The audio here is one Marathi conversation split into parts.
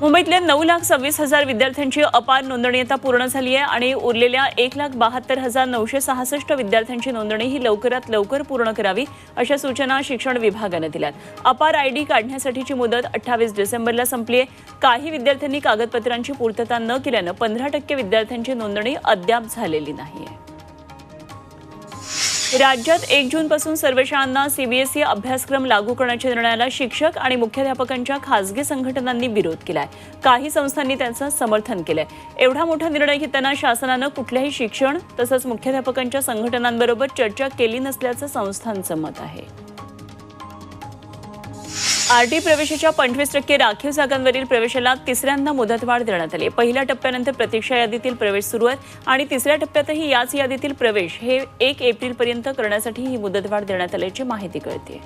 मुंबईतल्या नऊ लाख सव्वीस हजार विद्यार्थ्यांची अपार नोंदणी आता पूर्ण झाली आहे आणि उरलेल्या एक लाख बहात्तर हजार नऊशे सहासष्ट विद्यार्थ्यांची नोंदणी ही लवकरात लवकर पूर्ण करावी अशा सूचना शिक्षण विभागानं दिल्यात. अपार आय डी काढण्यासाठीची मुदत अठ्ठावीस डिसेंबरला संपली आहे. काही विद्यार्थ्यांनी कागदपत्रांची पूर्तता न केल्यानं पंधरा टक्के विद्यार्थ्यांची नोंदणी अद्याप झालेली नाहीये राज्यात एक जून पासून सर्व शाळांना सीबीएसई अभ्यासक्रम लागू करण्याच्या निर्णयाला शिक्षक आणि मुख्याध्यापकांच्या खासगी संघटनांनी विरोध केलाय. काही संस्थांनी त्यांचं समर्थन केलंय. एवढा मोठा निर्णय घेताना शासनानं कुठल्याही शिक्षण तसंच मुख्याध्यापकांच्या संघटनांबरोबर चर्चा केली नसल्याचं संस्थांचं मत आहे. आरटी प्रवेशाच्या पंचवीस टक्के राखीव जागांवरील प्रवेशाला तिसऱ्यांदा मुदतवाढ देण्यात आली. पहिल्या टप्प्यानंतर प्रतीक्षा यादीतील प्रवेश सुरू आहे आणि तिसऱ्या टप्प्यातही याच यादीतील प्रवेश हे एक एप्रिलपर्यंत करण्यासाठी ही मुदतवाढ देण्यात आल्याची माहिती कळते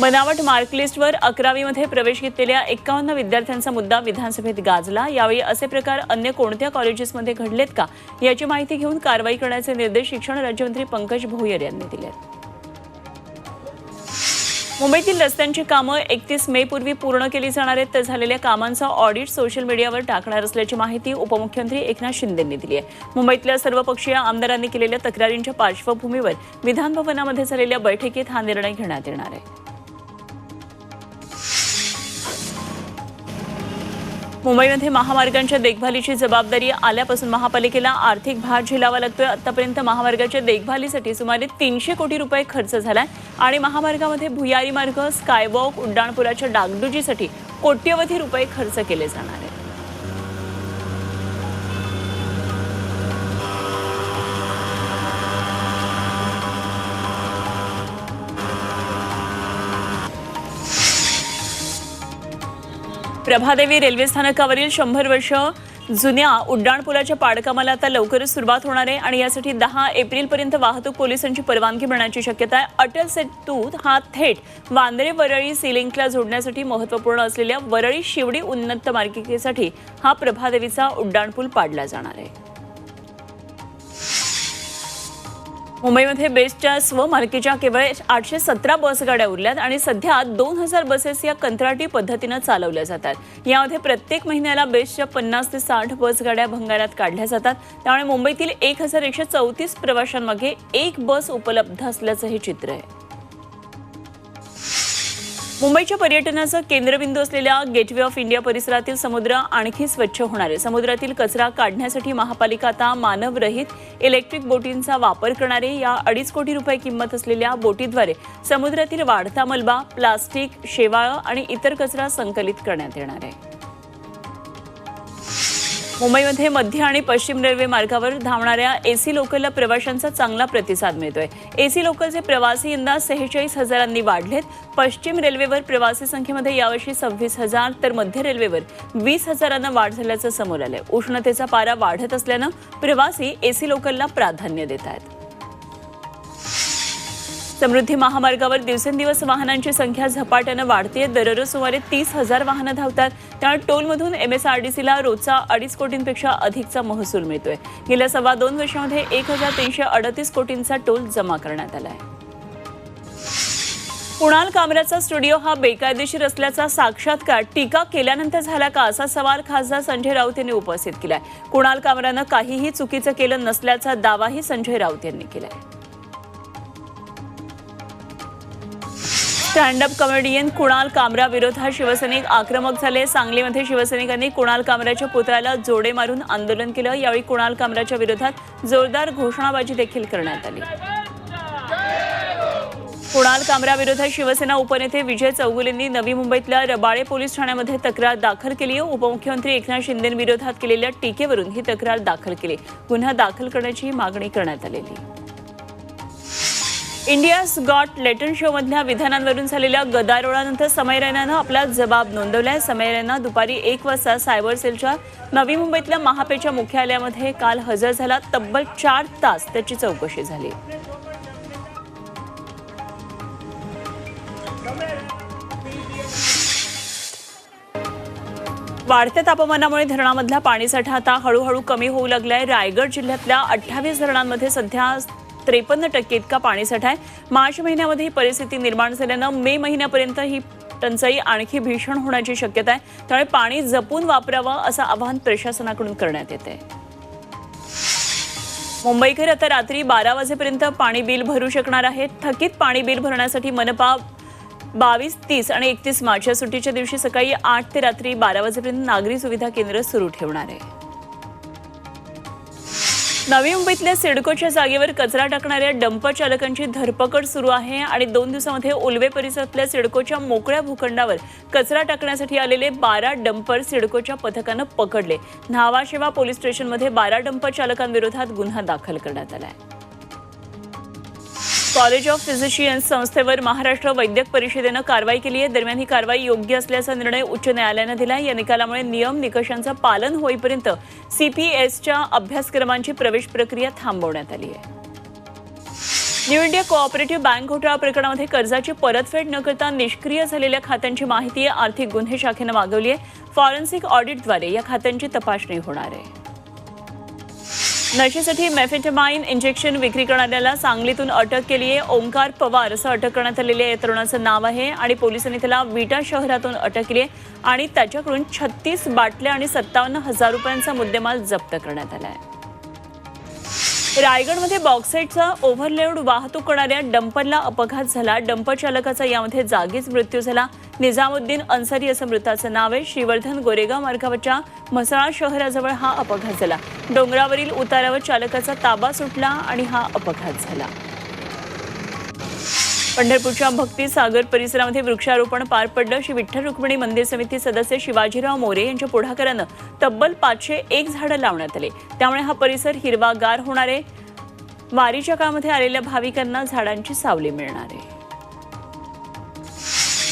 बनावट मार्कलिस्टवर अकरावीमध्ये प्रवेश घेतलेल्या एक्कावन्न विद्यार्थ्यांचा मुद्दा विधानसभेत गाजला. यावेळी असे प्रकार अन्य कोणत्या कॉलेजेसमध्ये घडलेत का? याची माहिती घेऊन कारवाई करण्याचे निर्देश शिक्षण राज्यमंत्री पंकज भोयर यांनी दिले आहेत मुंबईतील रस्त्यांची कामं एकतीस मे पूर्वी पूर्ण केली जाणार आहेत. तर झालेल्या कामांचा ऑडिट सोशल मीडियावर टाकणार असल्याची माहिती उपमुख्यमंत्री एकनाथ शिंदेंनी दिली आहे. मुंबईतल्या सर्वपक्षीय आमदारांनी केलेल्या तक्रारींच्या पार्श्वभूमीवर विधानभवनामध्ये झालेल्या बैठकीत हा निर्णय घेण्यात येणार आहे. मुंबईमध्ये महामार्गांच्या देखभालीची जबाबदारी आल्यापासून महापालिकेला आर्थिक भार झेलावा लागतोय. आतापर्यंत महामार्गाच्या देखभालीसाठी सुमारे तीनशे कोटी रुपये खर्च झालाय. आणि महामार्गामध्ये भुयारी मार्ग स्कायवॉक उड्डाणपुलाच्या डागडुजीसाठी कोट्यवधी रुपये खर्च केले जाणार प्रभादेवी रेल्वे स्थानकावरील शंभर वर्ष जुन्या उड्डाणपुलाच्या पाडकामाला आता लवकरच सुरुवात होणार आहे आणि यासाठी दहा एप्रिलपर्यंत वाहतूक पोलिसांची परवानगी मिळण्याची शक्यता आहे. अटल सेतू हा थेट वांद्रे वरळी सिलिंकला जोडण्यासाठी महत्त्वपूर्ण असलेल्या वरळी शिवडी उन्नत मार्गिकेसाठी हा प्रभादेवीचा उड्डाणपूल पाडला जाणार आहे. मुंबईमध्ये बेस्टच्या स्वमालकीच्या केवळ आठशे सतरा बसगाड्या उरल्यात आणि सध्या दोन हजार बसेस या कंत्राटी पद्धतीनं चालवल्या जातात. यामध्ये प्रत्येक महिन्याला बेस्टच्या पन्नास ते साठ बसगाड्या भंगारात काढल्या जातात. त्यामुळे मुंबईतील एक हजार एकशे चौतीस प्रवाशांमागे एक बस उपलब्ध असल्याचं हे चित्र आहे. मुंबईच्या पर्यटनाचं केंद्रबिंदू असलेल्या गेटवे ऑफ इंडिया परिसरातील समुद्र आणखी स्वच्छ होणार आहे. समुद्रातील कचरा काढण्यासाठी महापालिका आता मानवरहित इलेक्ट्रिक बोटींचा वापर करणारे या अडीच कोटी रुपये किंमत असलेल्या बोटीद्वारे समुद्रातील वाढता मलबा प्लास्टिक शेवाळं आणि इतर कचरा संकलित करण्यात येणार आहे. मुंबईमध्ये मध्य आणि पश्चिम रेल्वे मार्गावर धावणाऱ्या एसी लोकलला प्रवाशांचा चांगला प्रतिसाद मिळतोय. एसी लोकलचे प्रवासी यंदा सेहेचाळीस हजारांनी वाढलेत. पश्चिम रेल्वेवर प्रवासी संख्येमध्ये यावर्षी सव्वीस हजार तर मध्य रेल्वेवर वीस हजारांना वाढ झाल्याचं समोर आलंय. उष्णतेचा पारा वाढत असल्यानं प्रवासी एसी लोकलला प्राधान्य देत आहेत. समृद्धी महामार्गावर दिवसेंदिवस वाहनांची संख्या झपाट्यानं वाढते दररोज सुमारे तीस हजार वाहनं धावतात. त्यामुळे टोलमधून एमएसआरडीसीला रोजचा अडीच कोटींपेक्षा अधिकचा महसूल मिळतोय. गेल्या सव्वा दोन वर्षामध्ये एक हजार तीनशे अडतीस कोटींचा टोल जमा करण्यात आला आहे कुणाल कामराचा स्टुडिओ हा बेकायदेशीर असल्याचा साक्षात्कार टीका केल्यानंतर झाला का असा सवाल खासदार संजय राऊत यांनी उपस्थित केलाय. कुणाल कामरानं काहीही चुकीचं केलं नसल्याचा दावाही संजय राऊत यांनी केलाय. स्टँडअप कॉमेडियन कुणाल कामरा विरोधात शिवसैनिक आक्रमक झाले. सांगलीमध्ये शिवसैनिकांनी कुणाल कामराच्या पुतळ्याला जोडे मारून आंदोलन केलं. यावेळी कुणाल कामराच्या विरोधात जोरदार घोषणाबाजी देखील करण्यात आली. कुणाल कामरा विरोधात शिवसेना उपनेते विजय चौगुलेंनी नवी मुंबईतल्या रबाळे पोलीस ठाण्यामध्ये तक्रार दाखल केली. आहे उपमुख्यमंत्री एकनाथ शिंदेविरोधात केलेल्या टीकेवरून ही तक्रार दाखल केली. गुन्हा दाखल करण्याची मागणी करण्यात आलेली. इंडियाज गॉट लेटन शो मधल्या विधानांवरून झालेल्या गदारोळानंतर समय रैनानं आपला जबाब नोंदवलाय. समय रैना दुपारी एक वाजता सायबर सेलच्या नवी मुंबईतल्या महापेच्या मुख्यालयामध्ये काल हजर झाला. तब्बल चार तास त्याची चौकशी झाली. वाढत्या तापमानामुळे धरणामधला पाणीसाठा आता हळूहळू कमी होऊ लागलाय. रायगड जिल्ह्यातल्या अठ्ठावीस धरणांमध्ये सध्या त्रेपन्न टक्के इतका पाणीसाठा आहे. मार्च महिन्यामध्ये ही परिस्थिती निर्माण झाल्यानं मे महिन्यापर्यंत ही टंचाई आणखी भीषण होण्याची शक्यता आहे. त्यामुळे पाणी जपून वापरावं असं आवाहन प्रशासनाकडून करण्यात येते. मुंबईकर आता रात्री बारा वाजेपर्यंत पाणी बिल भरू शकणार आहेत. थकीत पाणी बिल भरण्यासाठी मनपा बावीस तीस आणि एकतीस मार्च या सुट्टीच्या दिवशी सकाळी आठ ते रात्री बारा वाजेपर्यंत नागरी सुविधा केंद्र सुरू ठेवणार आहे. नवी मुंबईतल्या सिडकोच्या जागेवर कचरा टाकणाऱ्या डंपर चालकांची धरपकड सुरू आहे आणि दोन दिवसामध्ये ओलवे परिसरातल्या सिडकोच्या मोकळ्या भूखंडावर कचरा टाकण्यासाठी आलेले बारा डंपर सिडकोच्या पथकानं पकडले. न्हावाशेवा पोलीस स्टेशनमध्ये बारा डंपर चालकांविरोधात गुन्हा दाखल करण्यात आला आहे कॉलेज ऑफ फिजिशियन्स संस्थेवर महाराष्ट्र वैद्यक परिषदेनं कारवाई केली आहे. दरम्यान ही कारवाई योग्य असल्याचा निर्णय उच्च न्यायालयानं दिला या निकालामुळे नियम निकषांचं पालन होईपर्यंत सीपीएसच्या अभ्यासक्रमांची प्रवेश प्रक्रिया थांबवण्यात आली आहे. न्यू इंडिया कोऑपरेटिव्ह बँक घोटाळा प्रकरणामध्ये कर्जाची परतफेड न करता निष्क्रिय झालेल्या खात्यांची माहिती आर्थिक गुन्हे शाखेनं मागवली आहे. फॉरेन्सिक ऑडिटद्वारे या खात्यांची तपासणी होणार आहे. नशेसाठी मेफेटमाइन इंजेक्शन विक्री करणाऱ्याला सांगलीतून अटक केली आहे. ओंकार पवार असं अटक करण्यात आलेल्या या तरुणाचं नाव आहे आणि पोलिसांनी त्याला विटा शहरातून अटक केली आहे. आणि त्याच्याकडून छत्तीस बाटल्या आणि सत्तावन्न हजार रुपयांचा मुद्देमाल जप्त करण्यात आला आहे. रायगडमध्ये बॉक्साईटचा ओव्हरलोड वाहतूक करणाऱ्या डंपरला अपघात झाला. डंपर चालकाचा यामध्ये जागीच मृत्यू झाला. निजामुद्दीन अन्सारी असं मृताचं नाव आहे. श्रीवर्धन गोरेगाव मार्गावरच्या म्हसळा शहराजवळ हा अपघात झाला. डोंगरावरील उतारावर चालकाचा ताबा सुटला आणि हा अपघात झाला. पंढरपूरच्या भक्ती सागर परिसरामध्ये वृक्षारोपण पार पडलं. श्री विठ्ठल रुक्मिणी मंदिर समिती सदस्य शिवाजीराव मोरे यांच्या पुढाकारानं तब्बल पाचशे एक झाडं लावण्यात आले. त्यामुळे हा परिसर हिरवागार होणार आहे. वारीच्या काळामध्ये आलेल्या भाविकांना झाडांची सावली मिळणार आहे.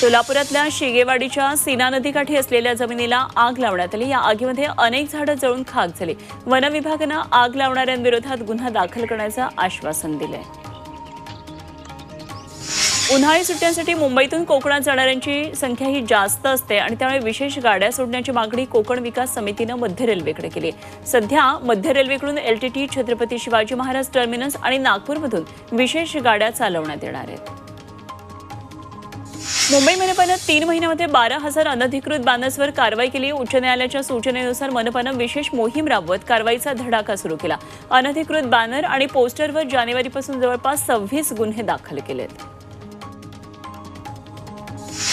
सोलापुरातल्या शिगेवाडीच्या सीना नदीकाठी असलेल्या जमिनीला आग लावण्यात आली. या आगीमध्ये अनेक झाडं जळून खाक झाली. वनविभागानं आग लावणाऱ्यांविरोधात गुन्हा दाखल करण्याचं आश्वासन दिलंय. उन्हाळी सुट्ट्यांसाठी मुंबईतून कोकणात जाणाऱ्यांची संख्या ही जास्त असते आणि त्यामुळे विशेष गाड्या सोडण्याची मागणी कोकण विकास समितीनं मध्य रेल्वेकडे केली. सध्या मध्य रेल्वेकडून एलटीटी छत्रपती शिवाजी महाराज टर्मिनस आणि नागपूरमधून विशेष गाड्या चालवण्यात येणार आहेत. मुंबई मनपानं तीन महिन्यामध्ये बारा हजार अनधिकृत बॅनर्सवर कारवाई केली. उच्च न्यायालयाच्या सूचनेनुसार मनपानं विशेष मोहीम राबवत कारवाईचा धडाका सुरू केला. अनधिकृत बॅनर आणि पोस्टरवर जानेवारीपासून जवळपास सव्वीस गुन्हे दाखल केलेत.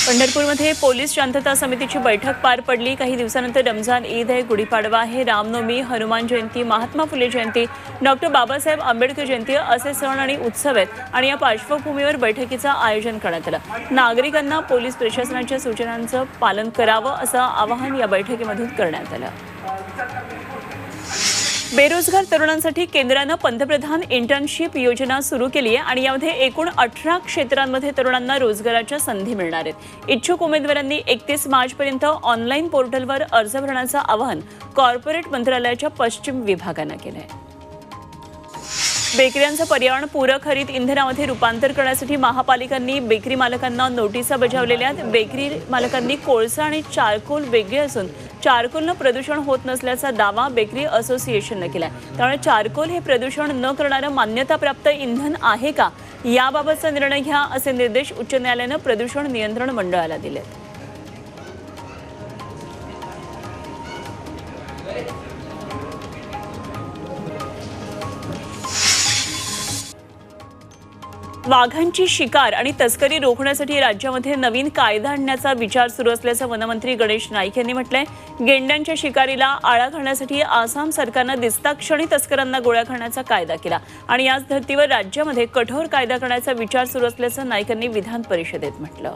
पंढरपूरमध्ये पोलीस शांतता समितीची बैठक पार पडली. काही दिवसानंतर रमजान ईद आहे गुढीपाडवा आहे रामनवमी हनुमान जयंती महात्मा फुले जयंती डॉक्टर बाबासाहेब आंबेडकर जयंती असे सण आणि उत्सव आहेत आणि या पार्श्वभूमीवर बैठकीचं आयोजन करण्यात आलं. नागरिकांना पोलीस प्रशासनाच्या सूचनांचं पालन करावं असं आवाहन या बैठकीमधून करण्यात आलं. बेरोजगार तरुणांसाठी केंद्रानं पंतप्रधान इंटर्नशिप योजना सुरू केली आहे आणि यामध्ये एकूण अठरा क्षेत्रांमध्ये तरुणांना रोजगाराच्या संधी मिळणार आहेत. इच्छुक उमेदवारांनी एकतीस मार्चपर्यंत ऑनलाईन पोर्टलवर अर्ज भरण्याचं आवाहन कॉर्पोरेट मंत्रालयाच्या पश्चिम विभागानं केलं आहे बेकऱ्यांचं पर्यावरण पूरक हरित इंधनामध्ये रूपांतर करण्यासाठी महापालिकांनी बेकरी मालकांना नोटिसा बजावलेल्या आहेत. बेकरी मालकांनी कोळसा आणि चारकोल वेगळे असून चारकोलनं प्रदूषण होत नसल्याचा दावा बेकरी असोसिएशननं आहे त्यामुळे चारकोल हे प्रदूषण न करणारं मान्यताप्राप्त इंधन आहे का? याबाबतचा निर्णय घ्या असे निर्देश उच्च न्यायालयानं प्रदूषण नियंत्रण मंडळाला दिलेत. वाघांची शिकार आणि तस्करी रोखण्यासाठी राज्यामध्ये नवीन कायदा आणण्याचा विचार सुरू असल्याचं वनमंत्री गणेश नाईक यांनी म्हटलंय. गेंड्यांच्या शिकारीला आळा घालण्यासाठी आसाम सरकारनं दिसताक्षणी तस्करांना गोळ्या घालण्याचा कायदा केला. आणि याच धर्तीवर राज्यामध्ये कठोर कायदा करण्याचा विचार सुरू असल्याचं नाईक यांनी विधान परिषदेत म्हटलं.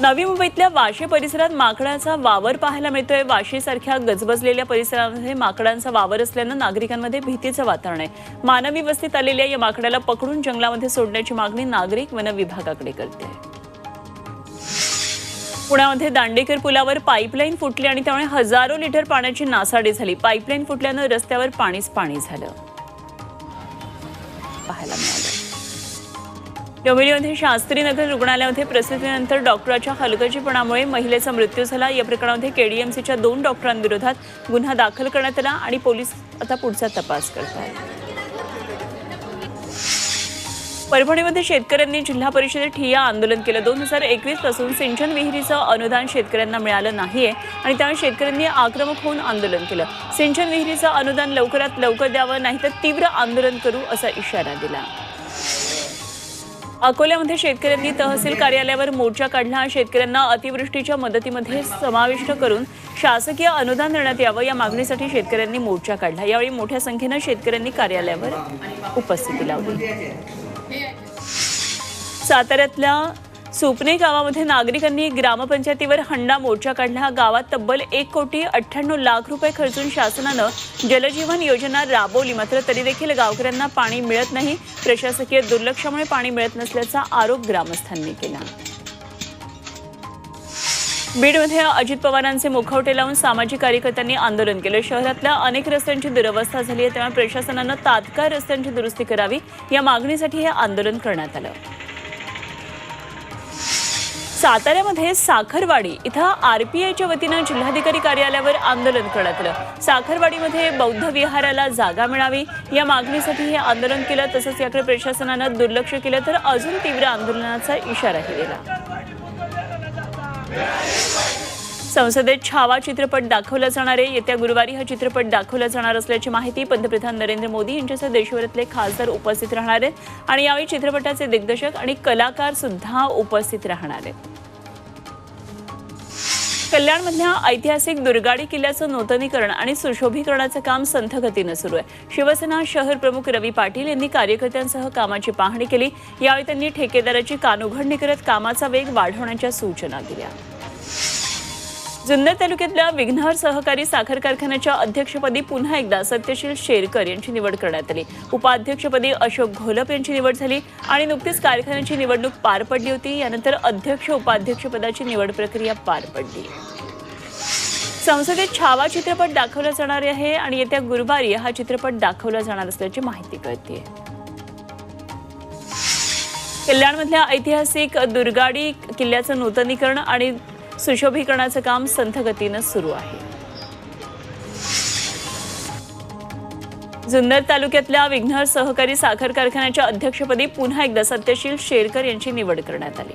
नवी मुंबईतल्या वाशी परिसरात माकडाचा वावर पाहायला मिळतोय. वाशीसारख्या गजबजलेल्या परिसरामध्ये माकडांचा वावर असल्यानं नागरिकांमध्ये भीतीचं वातावरण आहे. मानवी वस्तीत आलेल्या या माकडाला पकडून जंगलामध्ये सोडण्याची मागणी नागरिक वन विभागाकडे करते. पुण्यामध्ये दांडेकर पुलावर पाईपलाईन फुटली आणि त्यामुळे हजारो लिटर पाण्याची नासाडी झाली. पाईपलाईन फुटल्यानं रस्त्यावर पाणीच पाणी झालं. पाहायला डोंबिवलीमध्ये शास्त्रीनगर रुग्णालयामध्ये प्रसूतीनंतर डॉक्टराच्या हलगर्जीपणामुळे महिलेचा मृत्यू झाला. या प्रकरणामध्ये केडीएमसीच्या दोन डॉक्टरांविरोधात गुन्हा दाखल करण्यात आला आणि पोलीस आता पुढचा तपास करत आहेत परभणीमध्ये शेतकऱ्यांनी जिल्हा परिषदेत ठिय्या आंदोलन केलं. दोन हजार एकवीसपासून सिंचन विहिरीचं अनुदान शेतकऱ्यांना मिळालं नाहीये आणि त्यामुळे शेतकऱ्यांनी आक्रमक होऊन आंदोलन केलं. सिंचन विहिरीचं अनुदान लवकरात लवकर द्यावं नाही तर तीव्र आंदोलन करू असा इशारा दिला. अकोल्यामध्ये शेतकऱ्यांनी तहसील कार्यालयावर मोर्चा काढला. शेतकऱ्यांना अतिवृष्टीच्या मदतीमध्ये समाविष्ट करून शासकीय अनुदान देण्यात यावं या मागणीसाठी शेतकऱ्यांनी मोर्चा काढला. यावेळी मोठ्या संख्येनं शेतकऱ्यांनी कार्यालयावर उपस्थिती लावली. साताऱ्यातल्या सुपणे गावामध्ये नागरिकांनी ग्रामपंचायतीवर हंडा मोर्चा काढला. गावात तब्बल एक कोटी अठ्ठ्याण्णव लाख रुपये खर्चून शासनानं जलजीवन योजना राबवली. मात्र तरी देखील गावकऱ्यांना पाणी मिळत नाही. प्रशासकीय दुर्लक्षामुळे पाणी मिळत नसल्याचा आरोप ग्रामस्थांनी केला. बीडमध्ये अजित पवारांचे मुखवटे लावून सामाजिक कार्यकर्त्यांनी आंदोलन केलं. शहरातल्या अनेक रस्त्यांची दुरवस्था झाली आहे. त्यामुळे प्रशासनानं तात्काळ रस्त्यांची दुरुस्ती करावी या मागणीसाठी हे आंदोलन करण्यात आलं. साताऱ्यामध्ये साखरवाडी इथं आर पी आयच्या वतीनं जिल्हाधिकारी कार्यालयावर आंदोलन करण्यात आलं साखरवाडीमध्ये बौद्ध विहाराला जागा मिळावी या मागणीसाठी हे आंदोलन केलं तसंच याकडे प्रशासनानं दुर्लक्ष केलं तर अजून तीव्र आंदोलनाचा इशाराही दिला संसदेत छावा चित्रपट दाखवला जाणार आहे. येत्या गुरुवारी हा चित्रपट दाखवला जाणार असल्याची माहिती पंतप्रधान नरेंद्र मोदी यांच्यासह देशभरातले खासदार उपस्थित राहणार आहेत. आणि यावेळी चित्रपटाचे दिग्दर्शक आणि कलाकार सुद्धा उपस्थित राहणार आहेत. कल्याणमधल्या ऐतिहासिक दुर्गाडी किल्ल्याचं नूतनीकरण आणि सुशोभीकरणाचं काम संथ गतीनं सुरू आहे. शिवसेना शहर प्रमुख रवी पाटील यांनी कार्यकर्त्यांसह कामाची पाहणी केली. यावेळी त्यांनी ठेकेदाराची कानउघडणी करत कामाचा वेग वाढवण्याच्या सूचना दिल्या. जुन्नर तालुक्यातल्या विघ्नहर सहकारी साखर कारखान्याच्या अध्यक्षपदी पुन्हा एकदा सत्यशील शेरकर यांची निवड करण्यात आली. उपाध्यक्षपदी अशोक घोलप यांची निवड झाली आणि नुकतीच कारखान्याची निवडणूक पार पडली होती. यानंतर अध्यक्ष उपाध्यक्षपदाची निवड प्रक्रिया पार पडली. संसदेत छावा चित्रपट दाखवला जाणार आहे आणि येत्या गुरुवारी हा चित्रपट दाखवला जाणार असल्याची माहिती कळते कल्याणमधल्या ऐतिहासिक दुर्गाडी किल्ल्याचं नूतनीकरण आणि सुशोभीकरणाचं काम संथगतीनं सुरू आहे. जुन्नर तालुक्यातल्या विघ्नर सहकारी साखर कारखान्याच्या अध्यक्षपदी पुन्हा एकदा सत्यशील शेरकर यांची निवड करण्यात आली.